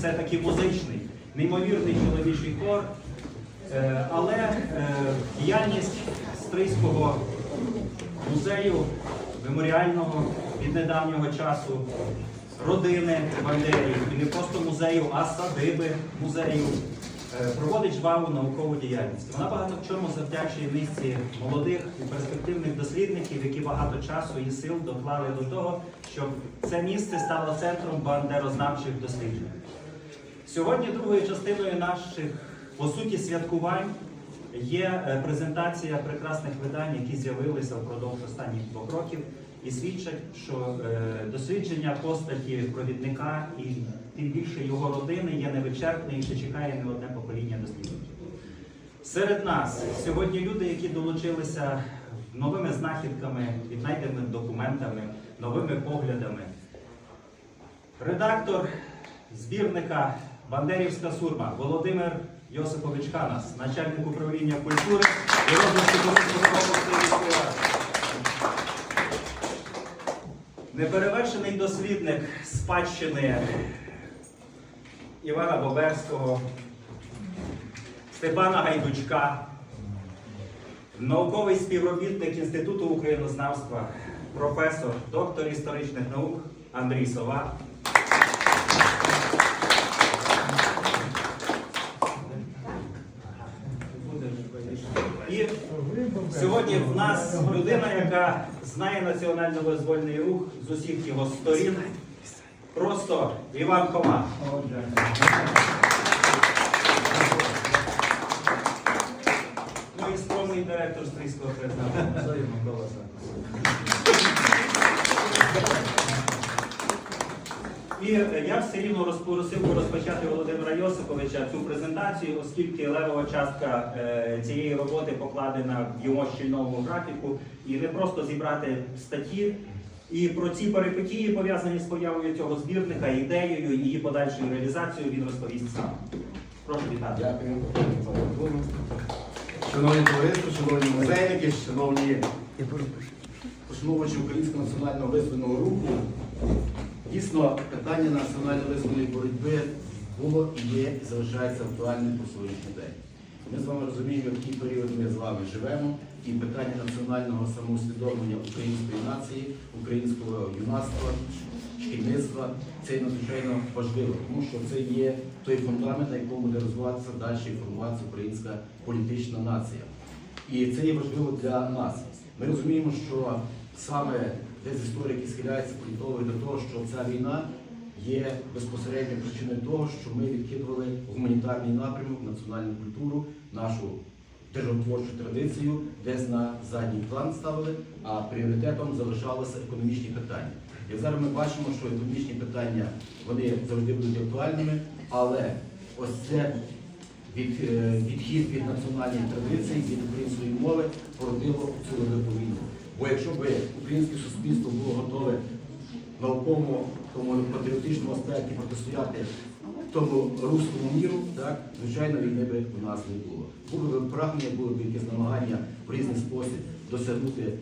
все-таки музичний, неймовірний чоловічий хор. Е, Але е, діяльність Стрийського музею меморіального від недавнього часу, родини Бандерів, і не просто музею, а садиби музею, е, проводить жваву наукову діяльність. Вона багато в чому завдячує низці молодих і перспективних дослідників, які багато часу і сил доклали до того, щоб це місце стало центром бандерознавчих досліджень. Сьогодні другою частиною наших, по суті, святкувань є е, презентація прекрасних видань, які з'явилися впродовж останніх двох років, і свідчать, що е, дослідження постаті провідника і тим більше його родини є невичерпне і ще чекає не одне покоління дослідників. Серед нас сьогодні люди, які долучилися новими знахідками, віднайденими документами, новими поглядами. Редактор збірника Бандерівська сурма Володимир Йосипович Канас, начальник управління культури і розвитку області. Неперевершений дослідник спадщини Івана Боберського, Степана Гайдучка, науковий співробітник Інституту українознавства, професор, доктор історичних наук Андрій Сова. І сьогодні в нас людина, яка знає національно-визвольний рух з усіх його сторін. Просто Іван Хома. Ну і скромний директор Стрийського Сакос. І е, я все рівно розпорусив розпочати Володимира Йосиповича цю презентацію, оскільки левова частка е, цієї роботи покладена в його щільному графіку, і не просто зібрати статті. І про ці перипетії, пов'язані з появою цього збірника, ідеєю і її подальшою реалізацією, він розповість сам. Прошу вітати. Дякую. Шановні товариство, шановні музейники, шановні пошановувачі Українського національного визвольного руху. Дійсно, питання національно-визвольної боротьби було і є і залишається актуальним по сьогоднішній день. Ми з вами розуміємо, в який період ми з вами живемо, і питання національного самоусвідомлення української нації, українського юнацтва, шкільництва це надзвичайно важливо, тому що це є той фундамент, на якому буде розвиватися далі і формуватися українська політична нація. І це є важливо для нас. Ми розуміємо, що саме десь історики схиляються політологи до того, що ця війна є безпосередньою причиною того, що ми відкидували гуманітарний напрямок, національну культуру, нашу державотворчу традицію, десь на задній план ставили, а пріоритетом залишалися економічні питання. Як зараз ми бачимо, що економічні питання вони завжди будуть актуальними, але ось це від, е, відхід від національної традиції, від української мови породило цю велику війну. Бо якщо б українське суспільство було готове науковому тому патріотичному аспекті протистояти тому руському міру, так, звичайно, війни би у нас не було. Було б прагнення, було б якесь намагання в різний спосіб досягнути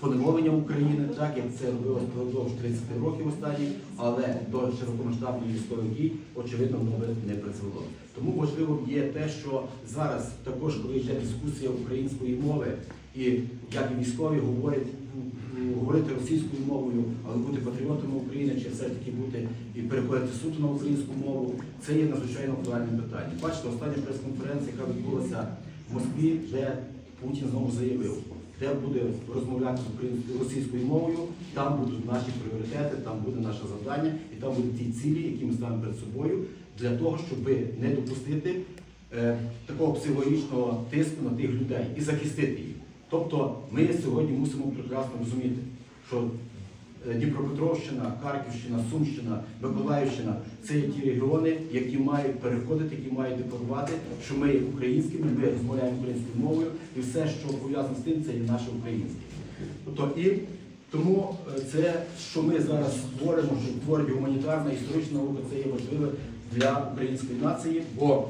поневолення України, так як це робилось впродовж 30 років останніх, але до широкомасштабних військових дій, очевидно, воно би не призвело. Тому важливо є те, що зараз також, коли йде дискусія української мови, і як і військові говорять, говорити російською мовою, але бути патріотами України, чи все-таки бути і переходити суто на українську мову, це є надзвичайно актуальне питання. Бачите, остання прес-конференція, яка відбулася в Москві, де Путін знову заявив, де буде розмовляти з російською мовою, там будуть наші пріоритети, там буде наше завдання, і там будуть ті цілі, які ми ставимо перед собою, для того, щоб не допустити е, такого психологічного тиску на тих людей і захистити їх. Тобто ми сьогодні мусимо прекрасно розуміти, що е, Дніпропетровщина, Харківщина, Сумщина, Миколаївщина це є ті регіони, які мають переходити, які мають декларувати, що ми є українськими, ми розмовляємо українською мовою, і все, що пов'язано з тим, це є наше українське. Тобто і тому е, це, що ми зараз творимо, що творить гуманітарна історична наука, це є важливе для української нації, бо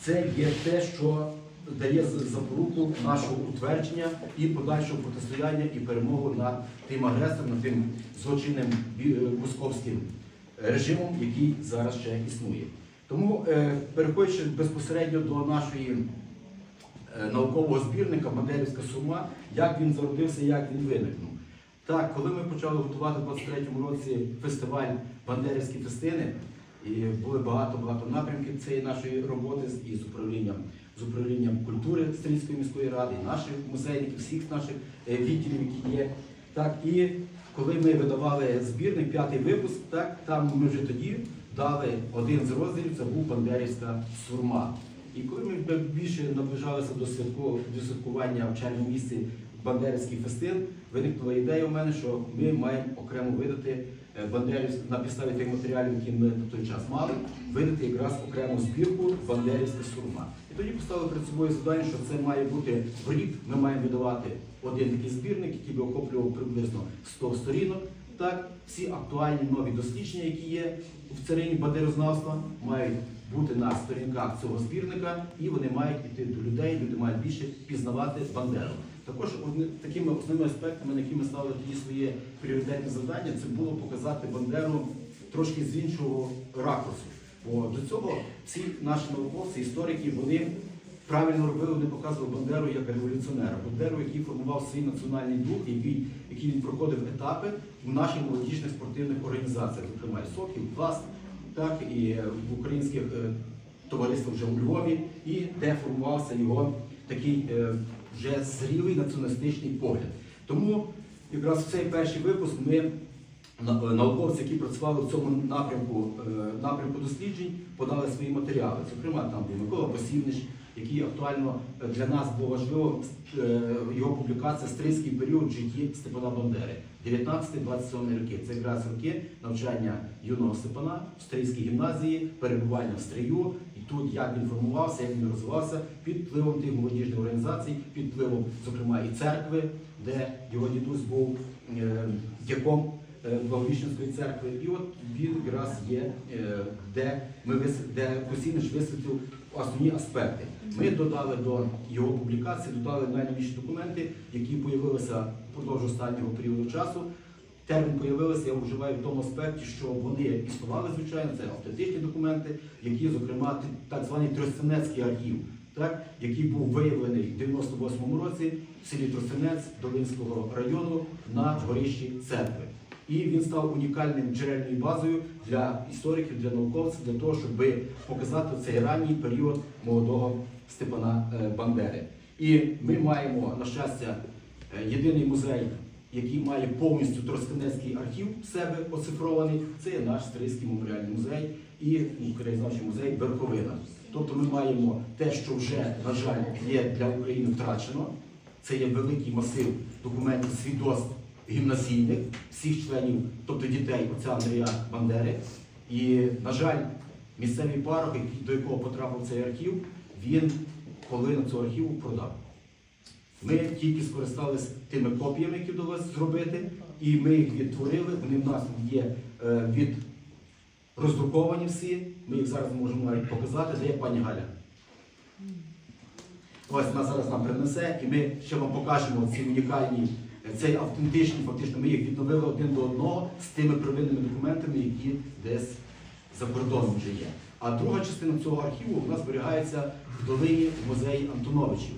це є те, що дає запоруку нашого утвердження і подальшого протистояння і перемогу над тим агресором, над тим злочинним е, московським режимом, який зараз ще існує. Тому, е, переходячи безпосередньо до нашої е, наукового збірника Бандерівська сума, як він зародився, як він виникнув. Так, коли ми почали готувати в 23-му році фестиваль Бандерівські фестини, і були багато-багато напрямків цієї нашої роботи і з управлінням, з управлінням культури Стрільської міської ради, і наших музейників, всіх наших е, відділів, які є. Так, і коли ми видавали збірник, п'ятий випуск, так, там ми вже тоді дали один з розділів, це був Бандерівська сурма. І коли ми більше наближалися до, святку, до святкування в червні місці Бандерівський фестин, виникла ідея у мене, що ми маємо окремо видати е, Бандерівську на підставі тих матеріалів, які ми на той час мали, видати якраз окрему збірку Бандерівська сурма. І тоді поставили перед собою завдання, що це має бути в рік. Ми маємо видавати один такий збірник, який би охоплював приблизно 100 сторінок. Так, всі актуальні нові дослідження, які є в царині бандерознавства, мають бути на сторінках цього збірника, і вони мають йти до людей, люди мають більше пізнавати Бандеру. Також такими основними аспектами, на які ми ставили тоді своє пріоритетне завдання, це було показати Бандеру трошки з іншого ракурсу. Бо до цього всі наші науковці, історики, вони правильно робили, вони показували Бандеру як революціонера, Бандеру, який формував свій національний дух, який, який він проходив етапи в наших молодіжних спортивних організаціях, зокрема і Сокіл, Пласт, так і е, в українських е, товариствах вже у Львові, і де формувався його такий е, вже зрілий націоналістичний погляд. Тому якраз в цей перший випуск ми науковці, які працювали в цьому напрямку, е, напрямку досліджень, подали свої матеріали. Зокрема, там був Микола Посівнич, який актуально е, для нас було важливо е, його публікація «Стрийський період житті Степана Бандери. 19-27 роки. Це якраз роки навчання юного Степана в Стрийській гімназії, перебування в Стрию, тут як він формувався, як він розвивався під впливом тих молодіжних організацій, під впливом, зокрема, і церкви, де його дідусь був е, дяком е, Благовіщенської церкви. І от він якраз є, е, де ми де Косінич висвітлив основні аспекти. Ми додали до його публікації, додали найновіші документи, які з'явилися впродовж останнього періоду часу. Термін появилися, я вживаю в тому аспекті, що вони існували, звичайно, це автентичні документи, які, зокрема, так званий Тростянецький архів, так, який був виявлений в 98-му році в селі Тростянець Долинського району на горищі церкви. І він став унікальним джерельною базою для істориків, для науковців, для того, щоб показати цей ранній період молодого Степана е, Бандери. І ми маємо, на щастя, е, єдиний музей, який має повністю Тростянецький архів в себе оцифрований. Це є наш Стрийський меморіальний музей і краєзнавчий музей Верховина. Тобто ми маємо те, що вже, на жаль, є для України втрачено. Це є великий масив документів свідоцтв гімназійних всіх членів, тобто дітей отця Андрія Бандери. І, на жаль, місцевий парох, який- до якого потрапив цей архів, він половину цього архіву продав. Ми тільки скористалися тими копіями, які вдалося зробити, і ми їх відтворили. Вони в нас є е, від роздруковані всі. Ми їх зараз можемо навіть показати, де є пані Галя. Ось вона зараз нам принесе, і ми ще вам покажемо ці унікальні, цей автентичний, фактично, ми їх відновили один до одного з тими первинними документами, які десь за кордоном вже є. А друга частина цього архіву нас зберігається в долині в музеї Антоновичів.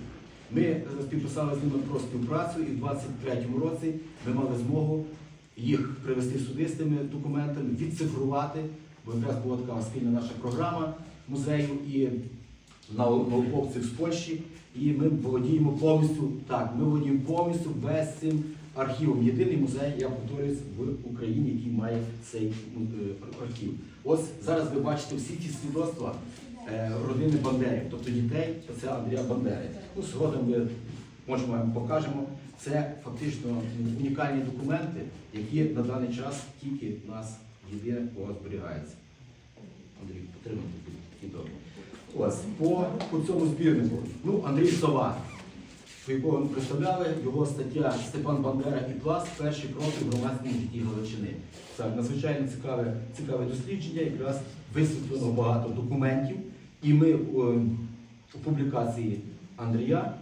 Ми е, підписали з ними про співпрацю і в 23-му році ми мали змогу їх привести сюди з тими документами, відцифрувати, бо якраз була така спільна наша програма музею і науковців з Польщі. І ми володіємо повністю, так, ми володіємо повністю весь цим архівом. Єдиний музей, я повторююсь, в Україні, який має цей е, архів. Ось зараз ви бачите всі ті свідоцтва е, родини Бандерів, тобто дітей отця Андрія Бандери. Ну, згодом ми можемо вам покажемо. Це фактично унікальні документи, які на даний час тільки в нас єдине кого зберігається. Андрій, підтримайте такі добре. Ось, по, по цьому збірнику. Ну, Андрій Сова, якого ми представляли, його стаття Степан Бандера і Пласт перші кроки в громадському житті Галичини. Це надзвичайно цікаве, цікаве дослідження, якраз висвітлено багато документів. І ми е, у публікації Андрія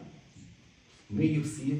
ми їх всі